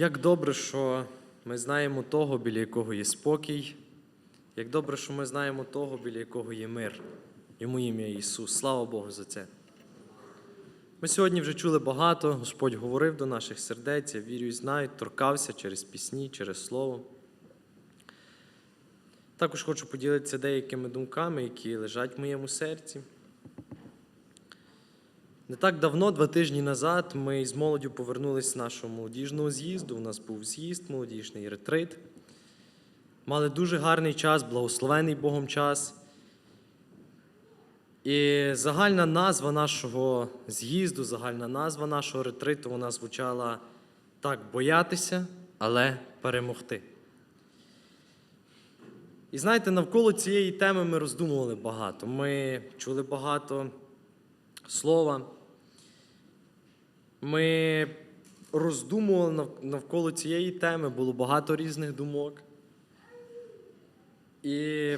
Як добре, що ми знаємо того, біля якого є спокій, як добре, що ми знаємо того, біля якого є мир. Йому ім'я Ісус. Слава Богу за це. Ми сьогодні вже чули багато, Господь говорив до наших сердець, я вірю і знаю, торкався через пісні, через слово. Також хочу поділитися деякими думками, які лежать в моєму серці. Не так давно, два тижні назад, ми з молоддю повернулися з нашого молодіжного з'їзду. У нас був з'їзд, молодіжний ретрит. Мали дуже гарний час, благословений Богом час. І загальна назва нашого з'їзду, загальна назва нашого ретриту, вона звучала так: боятися, але перемогти. І знаєте, навколо цієї теми ми роздумували багато. Ми чули багато слова. Ми роздумували навколо цієї теми, було багато різних думок. І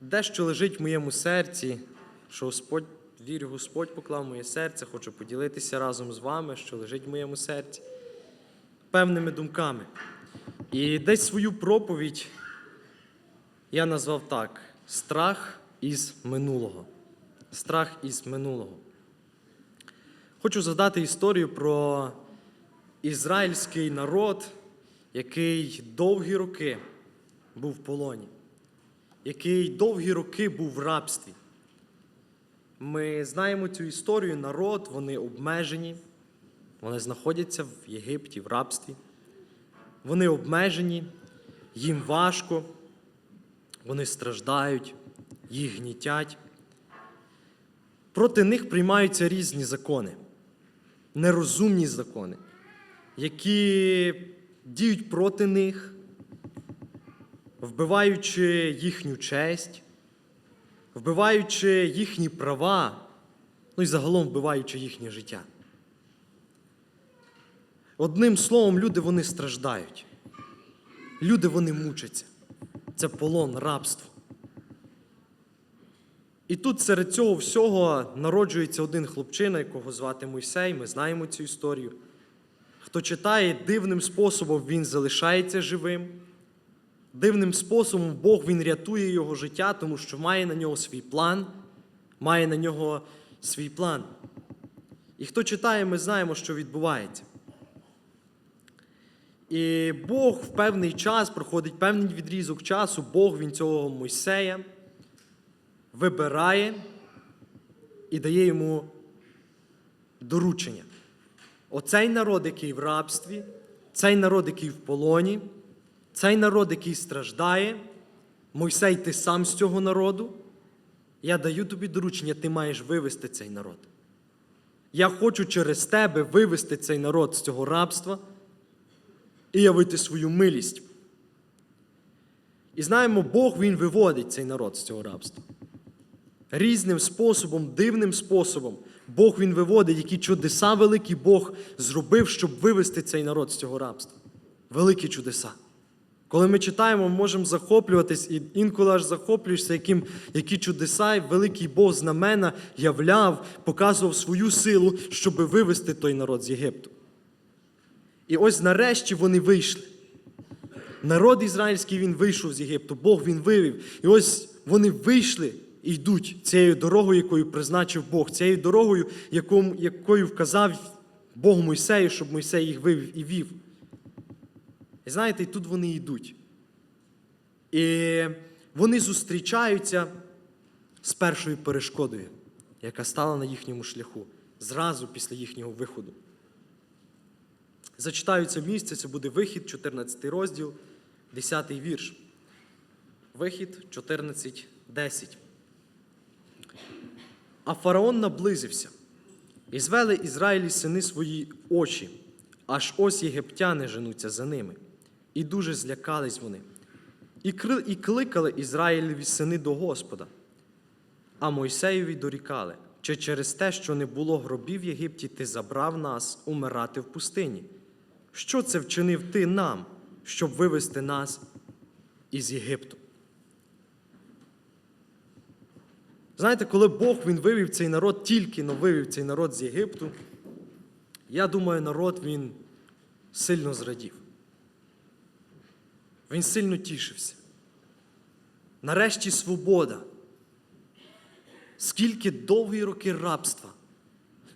дещо лежить в моєму серці, що Господь, вірю, Господь поклав моє серце, хочу поділитися разом з вами, що лежить в моєму серці, певними думками. І десь свою проповідь я назвав так: страх із минулого. Страх із минулого. Хочу задати історію про ізраїльський народ, який довгі роки був в полоні, який довгі роки був в рабстві. Ми знаємо цю історію, народ, вони обмежені, вони знаходяться в Єгипті, в рабстві. Вони обмежені, їм важко, вони страждають, їх гнітять. Проти них приймаються різні закони, нерозумні закони, які діють проти них, вбиваючи їхню честь, вбиваючи їхні права, ну і загалом вбиваючи їхнє життя. Одним словом, люди вони страждають. Люди вони мучаться. Це полон, рабство. І тут серед цього всього народжується один хлопчина, якого звати Мойсей. Ми знаємо цю історію. Хто читає, дивним способом він залишається живим. Дивним способом Бог він рятує його життя, тому що має на нього свій план, має на нього свій план. І хто читає, ми знаємо, що відбувається. І Бог в певний час проходить певний відрізок часу, Бог він цього Мойсея вибирає і дає йому доручення. Оцей народ, який в рабстві, цей народ, який в полоні, цей народ, який страждає, Мойсей, ти сам з цього народу. Я даю тобі доручення, ти маєш вивести цей народ. Я хочу через тебе вивести цей народ з цього рабства і явити свою милість. І знаємо, Бог Він виводить цей народ з цього рабства. Різним способом, дивним способом Бог Він виводить, які чудеса великі Бог зробив, щоб вивести цей народ з цього рабства. Великі чудеса. Коли ми читаємо, ми можемо захоплюватись, і інколи аж захоплюєшся, яким, які чудеса великий Бог знамена являв, показував свою силу, щоб вивести той народ з Єгипту. І ось нарешті вони вийшли. Народ ізраїльський він вийшов з Єгипту, Бог він вивів. І ось вони вийшли йдуть цією дорогою, якою призначив Бог, цією дорогою, якою вказав Бог Мойсею, щоб Мойсей їх вивів і вів. І знаєте, і тут вони йдуть. І вони зустрічаються з першою перешкодою, яка стала на їхньому шляху зразу після їхнього виходу. Зачитаю це місце, це буде вихід, 14 розділ, 10 вірш. Вихід 14.10. А фараон наблизився, і звели Ізраїлі сини свої очі, аж ось єгиптяни женуться за ними. І дуже злякались вони. І, і кликали Ізраїлеві сини до Господа. А Мойсеєві дорікали, чи через те, що не було гробів в Єгипті, ти забрав нас умирати в пустині? Що це вчинив ти нам, щоб вивести нас із Єгипту? Знаєте, коли Бог він вивів цей народ, тільки но вивів цей народ з Єгипту, я думаю, народ він сильно зрадів. Він сильно тішився. Нарешті свобода. Скільки довгі роки рабства,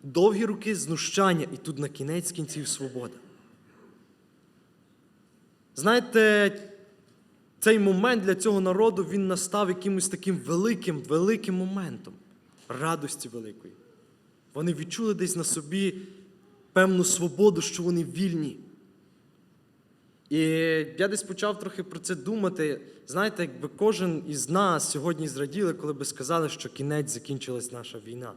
довгі роки знущання, і тут на кінець кінців свобода. Знаєте, цей момент для цього народу він настав якимось таким великим, великим моментом радості великої. Вони відчули десь на собі певну свободу, що вони вільні. І я десь почав трохи про це думати. Знаєте, якби кожен із нас сьогодні зраділи, коли би сказали, що кінець закінчилась наша війна.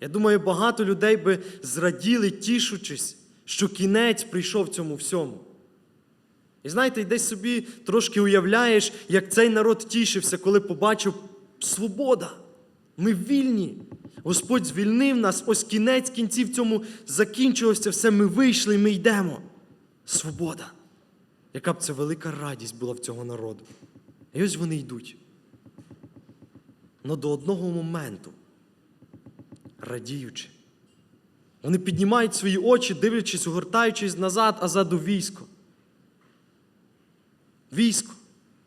Я думаю, багато людей би зраділи, тішучись, що кінець прийшов цьому всьому. І знаєте, і десь собі трошки уявляєш, як цей народ тішився, коли побачив свобода. Ми вільні. Господь звільнив нас, ось кінець кінців цьому закінчилося все. Ми вийшли ми йдемо. Свобода. Яка б це велика радість була в цього народу. І ось вони йдуть. Но до одного моменту, радіючи, вони піднімають свої очі, дивлячись, огортаючись назад, а заду військо. Військо.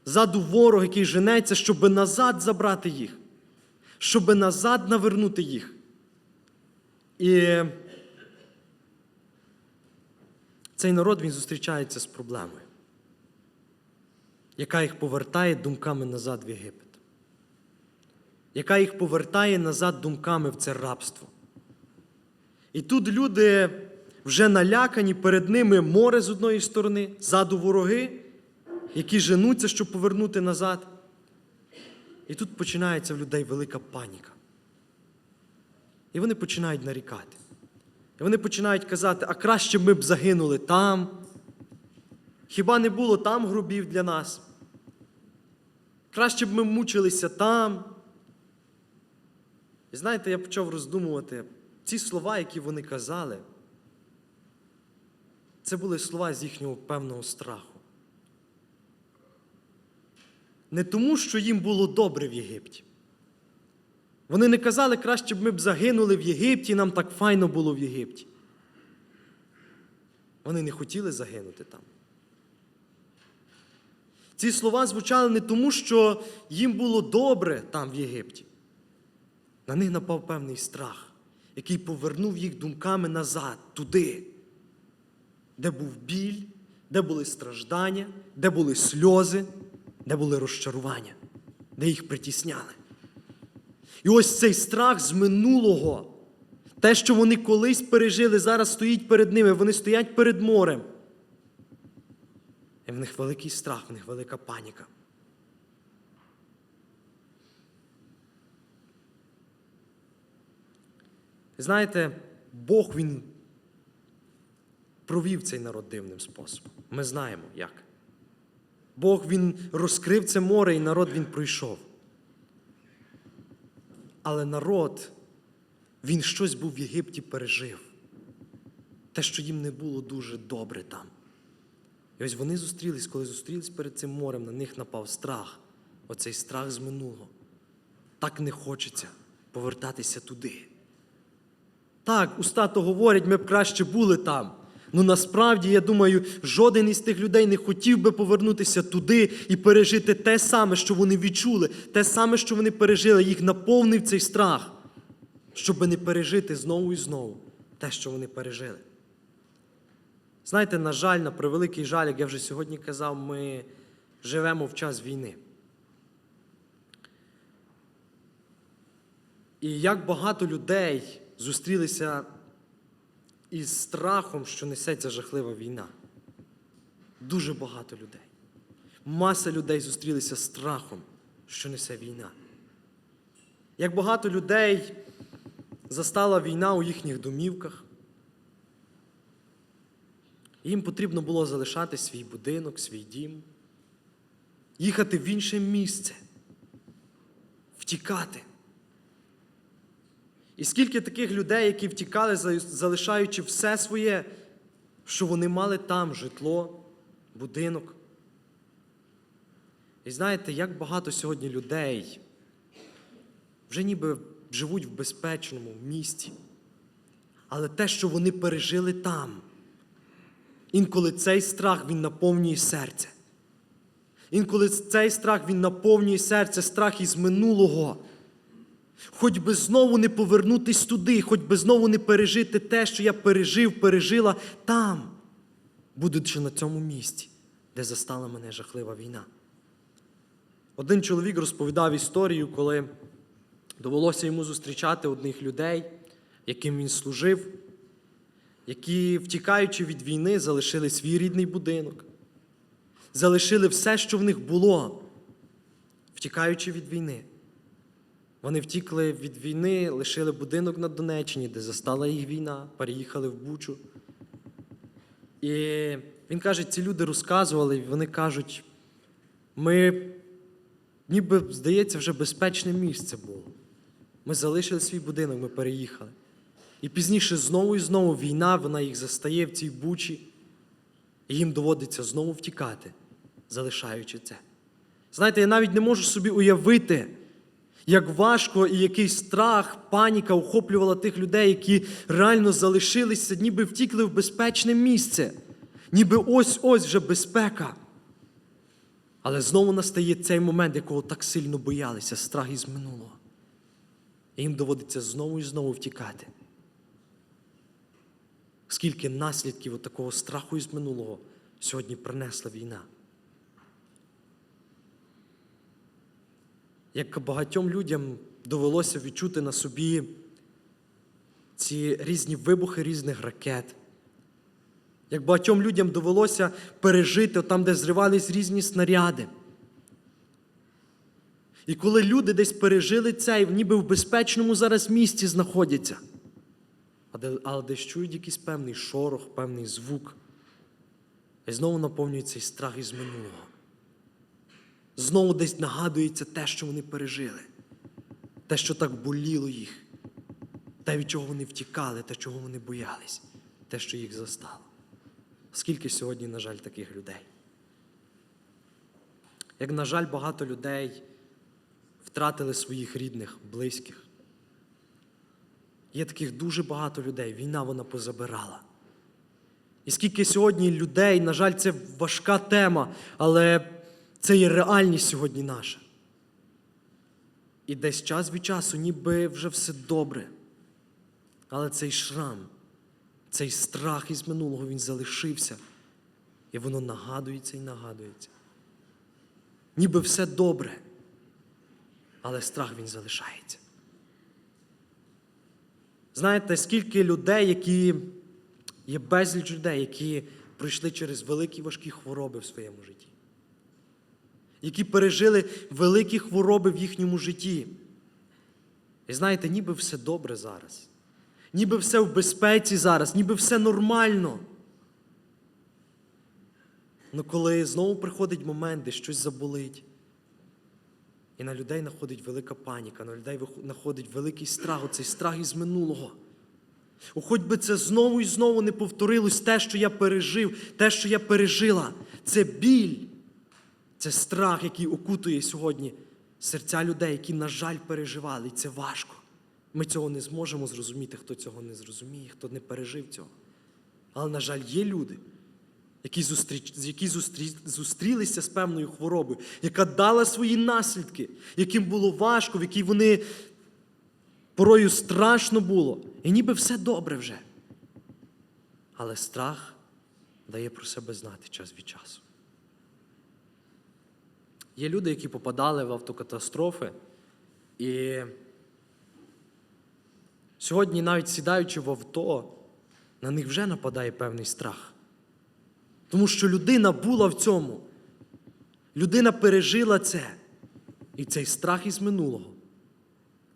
Заду ворог, який женеться, щоб назад забрати їх, щоб назад навернути їх. І цей народ він зустрічається з проблемою, яка їх повертає думками назад в Єгипет, яка їх повертає назад думками в це рабство. І тут люди вже налякані, перед ними море з одної сторони, ззаду вороги, які женуться, щоб повернути назад. І тут починається в людей велика паніка. І вони починають нарікати. І вони починають казати, а краще ми б загинули там. Хіба не було там грубів для нас? Краще б ми мучилися там. І знаєте, я почав роздумувати, ці слова, які вони казали, це були слова з їхнього певного страху. Не тому, що їм було добре в Єгипті. Вони не казали, краще б ми б загинули в Єгипті, нам так файно було в Єгипті. Вони не хотіли загинути там. Ці слова звучали не тому, що їм було добре там в Єгипті. На них напав певний страх, який повернув їх думками назад, туди, де був біль, де були страждання, де були сльози, де були розчарування, де їх притісняли. І ось цей страх з минулого, те, що вони колись пережили, зараз стоїть перед ними, вони стоять перед морем. І в них великий страх, в них велика паніка. Знаєте, Бог Він провів цей народ дивним способом. Ми знаємо як. Бог Він розкрив це море, і народ він пройшов. Але народ, він щось був в Єгипті пережив. Те, що їм не було дуже добре там. І ось вони зустрілись, коли зустрілись перед цим морем, на них напав страх. Оцей страх з минулого. Так не хочеться повертатися туди. Так, уста то говорять, ми б краще були там. Ну насправді, я думаю, жоден із тих людей не хотів би повернутися туди і пережити те саме, що вони відчули, те саме, що вони пережили, їх наповнив цей страх, щоб не пережити знову і знову те, що вони пережили. Знаєте, на жаль, на превеликий жаль, як я вже сьогодні казав, ми живемо в час війни. І як багато людей зустрілися із страхом, що несеться жахлива війна. Дуже багато людей. Маса людей зустрілися з страхом, що несе війна. Як багато людей застала війна у їхніх домівках. Їм потрібно було залишати свій будинок, свій дім, їхати в інше місце, втікати. І скільки таких людей, які втікали, залишаючи все своє, що вони мали там житло, будинок. І знаєте, як багато сьогодні людей вже ніби живуть в безпечному місті, але те, що вони пережили там, інколи цей страх він наповнює серце. Інколи цей страх він наповнює серце, страх із минулого. Хоч би знову не повернутись туди, хоч би знову не пережити те, що я пережив, пережила там, будучи на цьому місці, де застала мене жахлива війна. Один чоловік розповідав історію, коли довелося йому зустрічати одних людей, яким він служив, які, втікаючи від війни, залишили свій рідний будинок, залишили все, що в них було, втікаючи від війни. Вони втікли від війни, лишили будинок на Донеччині, де застала їх війна, переїхали в Бучу. І він каже, ці люди розказували, вони кажуть, ми, ніби, здається, вже безпечне місце було. Ми залишили свій будинок, ми переїхали. І пізніше знову і знову війна, вона їх застає в цій бучі, і їм доводиться знову втікати, залишаючи це. Знаєте, я навіть не можу собі уявити, як важко і який страх, паніка охоплювала тих людей, які реально залишилися, ніби втікли в безпечне місце, ніби ось-ось вже безпека. Але знову настає цей момент, якого так сильно боялися, страх із минулого. І їм доводиться знову і знову втікати. Скільки наслідків такого страху із минулого сьогодні принесла війна? Як багатьом людям довелося відчути на собі ці різні вибухи різних ракет, як багатьом людям довелося пережити там, де зривались різні снаряди. І коли люди десь пережили це, і ніби в безпечному зараз місці знаходяться, але десь чують якийсь певний шорох, певний звук, і знову наповнюється цей страх із минулого. Знову десь нагадується те, що вони пережили, те, що так боліло їх, те, від чого вони втікали, те, чого вони боялись, те, що їх застало. Скільки сьогодні, на жаль, таких людей? Як, на жаль, багато людей втратили своїх рідних, близьких. Є таких дуже багато людей. Війна вона позабирала. І скільки сьогодні людей, на жаль, це важка тема, але це є реальність сьогодні наша. І десь час від часу, ніби вже все добре. Але цей шрам, цей страх із минулого він залишився. І воно нагадується і нагадується. Ніби все добре, але страх він залишається. Знаєте, скільки людей, які є безліч людей, які пройшли через великі важкі хвороби в своєму житті, які пережили великі хвороби в їхньому житті. І знаєте, ніби все добре зараз, ніби все в безпеці зараз, ніби все нормально. Ну коли знову приходить момент, де щось заболить, і на людей находить велика паніка, на людей находить великий страх, оцей страх із минулого. О, хоч би це знову і знову не повторилось те, що я пережив, те, що я пережила. Це біль, це страх, який окутує сьогодні серця людей, які, на жаль, переживали. І це важко. Ми цього не зможемо зрозуміти, хто цього не зрозуміє, хто не пережив цього. Але, на жаль, є люди, які, зустріч, які зустрі, зустрілися з певною хворобою, яка дала свої наслідки, яким було важко, в якій вони порою страшно було. І ніби все добре вже. Але страх дає про себе знати час від часу. Є люди, які попадали в автокатастрофи, і сьогодні, навіть сідаючи в авто, на них вже нападає певний страх. Тому що людина була в цьому. Людина пережила це. І цей страх із минулого.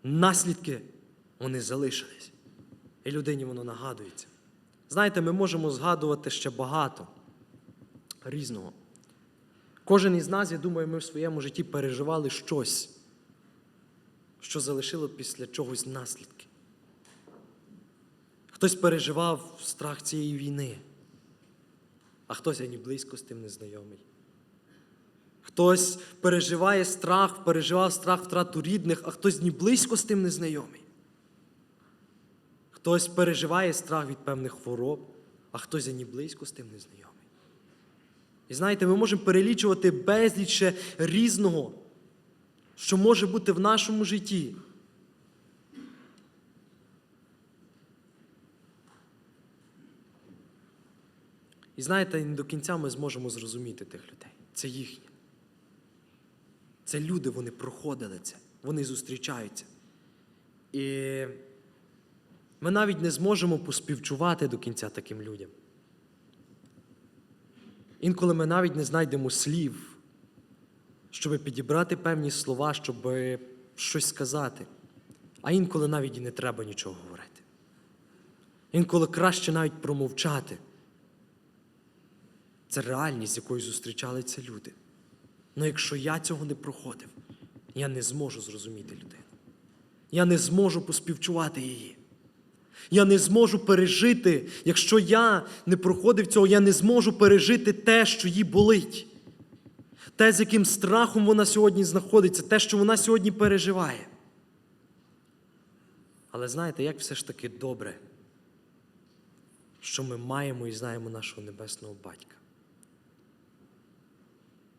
Наслідки вони залишились. І людині воно нагадується. Знаєте, ми можемо згадувати ще багато різного. Кожен із нас, я думаю, ми в своєму житті переживали щось, що залишило після чогось наслідки. Хтось переживав страх цієї війни, а хтось ані близько з тим не знайомий. Хтось переживає страх, переживав страх втрату рідних, а хтось ні близько з тим не знайомий. Хтось переживає страх від певних хвороб, а хтось ані близько з тим не знайомий. І знаєте, ми можемо перелічувати безліч різного, що може бути в нашому житті. І знаєте, не до кінця ми зможемо зрозуміти тих людей. Це їхнє. Це люди, вони проходили це, вони зустрічаються. І ми навіть не зможемо поспівчувати до кінця таким людям. Інколи ми навіть не знайдемо слів, щоб підібрати певні слова, щоб щось сказати. А інколи навіть і не треба нічого говорити. Інколи краще навіть промовчати. Це реальність, з якою зустрічалися люди. Але якщо я цього не проходив, я не зможу зрозуміти людину. Я не зможу поспівчувати її. Я не зможу пережити, якщо я не проходив цього, я не зможу пережити те, що їй болить. Те, з яким страхом вона сьогодні знаходиться, те, що вона сьогодні переживає. Але знаєте, як все ж таки добре, що ми маємо і знаємо нашого небесного батька,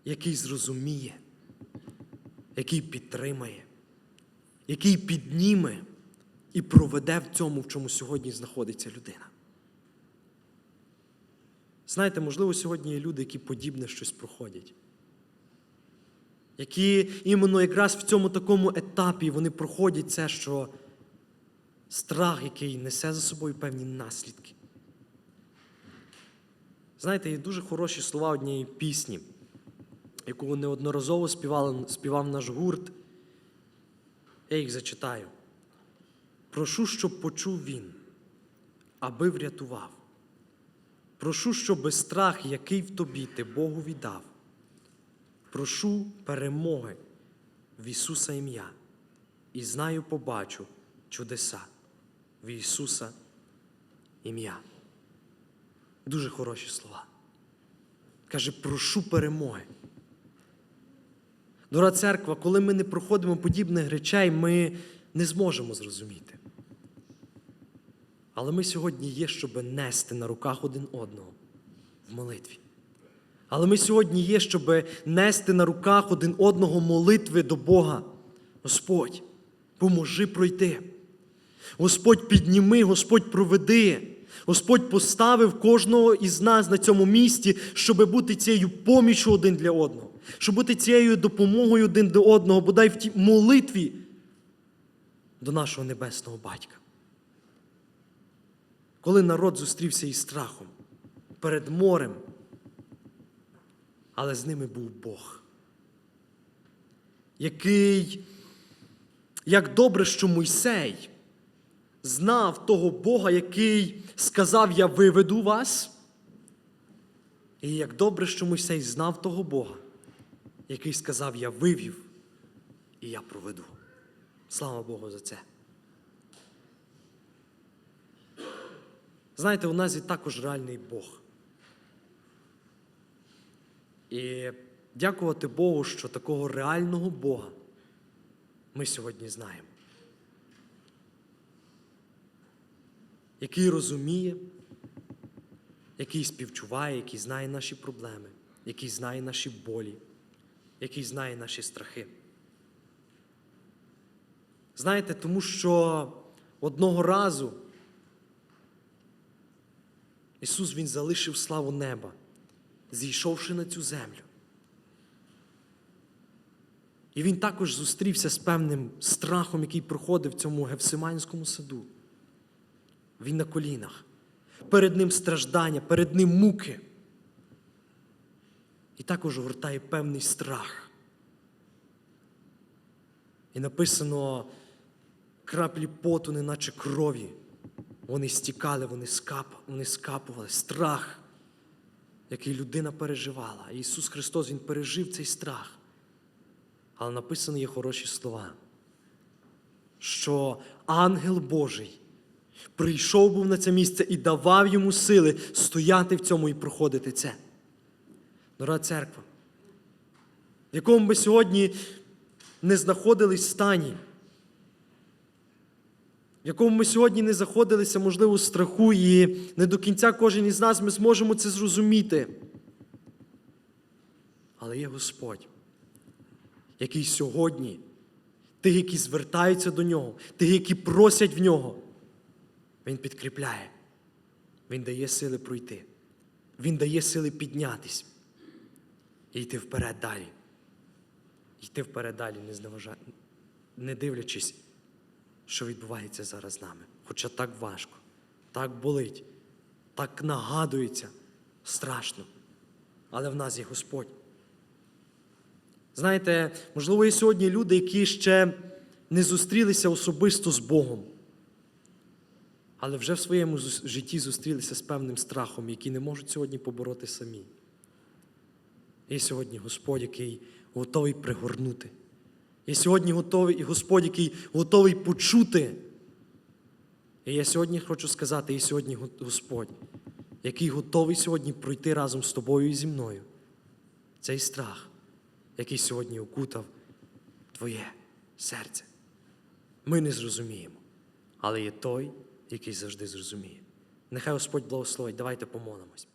який зрозуміє, який підтримає, який підніме і проведе в цьому, в чому сьогодні знаходиться людина. Знаєте, можливо, сьогодні є люди, які подібне щось проходять, які іменно якраз в цьому такому етапі вони проходять це, що страх, який несе за собою певні наслідки. Знаєте, є дуже хороші слова однієї пісні, яку неодноразово співали, співав наш гурт. Я їх зачитаю. Прошу, щоб почув він, аби врятував. Прошу, щоб страх, який в тобі ти Богу віддав. Прошу перемоги в Ісуса ім'я. І знаю, побачу чудеса в Ісуса ім'я. Дуже хороші слова. Каже, прошу перемоги. Дорога церква, коли ми не проходимо подібних речей, ми не зможемо зрозуміти. Але ми сьогодні є, щоб нести на руках один одного в молитві. Але ми сьогодні є, щоб нести на руках один одного молитви до Бога. Господь, поможи пройти. Господь підніми, Господь проведи. Господь поставив кожного із нас на цьому місці, щоб бути цією поміччю один для одного, щоб бути цією допомогою один до одного, бодай в тій молитві до нашого небесного батька. Коли народ зустрівся із страхом перед морем, але з ними був Бог, який, як добре, що Мойсей знав того Бога, який сказав, я виведу вас. І як добре, що Мойсей знав того Бога, який сказав, я вивів і я проведу. Слава Богу за це. Знаєте, у нас є також реальний Бог. І дякувати Богу, що такого реального Бога ми сьогодні знаємо. Який розуміє, який співчуває, який знає наші проблеми, який знає наші болі, який знає наші страхи. Знаєте, тому що одного разу Ісус Він залишив славу неба, зійшовши на цю землю. І Він також зустрівся з певним страхом, який проходив в цьому Гевсиманському саду. Він на колінах. Перед ним страждання, перед ним муки. І також гортає певний страх. І написано краплі поту, неначе крові. Вони стікали, вони, скап, вони скапували. Страх, який людина переживала. Ісус Христос Він пережив цей страх. Але написано є хороші слова, що ангел Божий прийшов був на це місце і давав йому сили стояти в цьому і проходити це. Дорога церква, в якому би сьогодні не знаходились стані, в якому ми сьогодні не заходилися, можливо, страху, і не до кінця кожен із нас ми зможемо це зрозуміти. Але є Господь, який сьогодні, тих, які звертаються до нього, тих, які просять в нього, Він підкріпляє, Він дає сили пройти, Він дає сили піднятись і йти вперед далі. Йти вперед далі, не, зневажа... не дивлячись, що відбувається зараз з нами. Хоча так важко, так болить, так нагадується, страшно. Але в нас є Господь. Знаєте, можливо, є сьогодні люди, які ще не зустрілися особисто з Богом, але вже в своєму житті зустрілися з певним страхом, який не можуть сьогодні побороти самі. Є сьогодні Господь, який готовий пригорнути. Є сьогодні готовий і Господь, який готовий почути. І я сьогодні хочу сказати, є сьогодні Господь, який готовий сьогодні пройти разом з тобою і зі мною. Цей страх, який сьогодні окутав твоє серце. Ми не зрозуміємо, але є той, який завжди зрозуміє. Нехай Господь благословить. Давайте помолимось.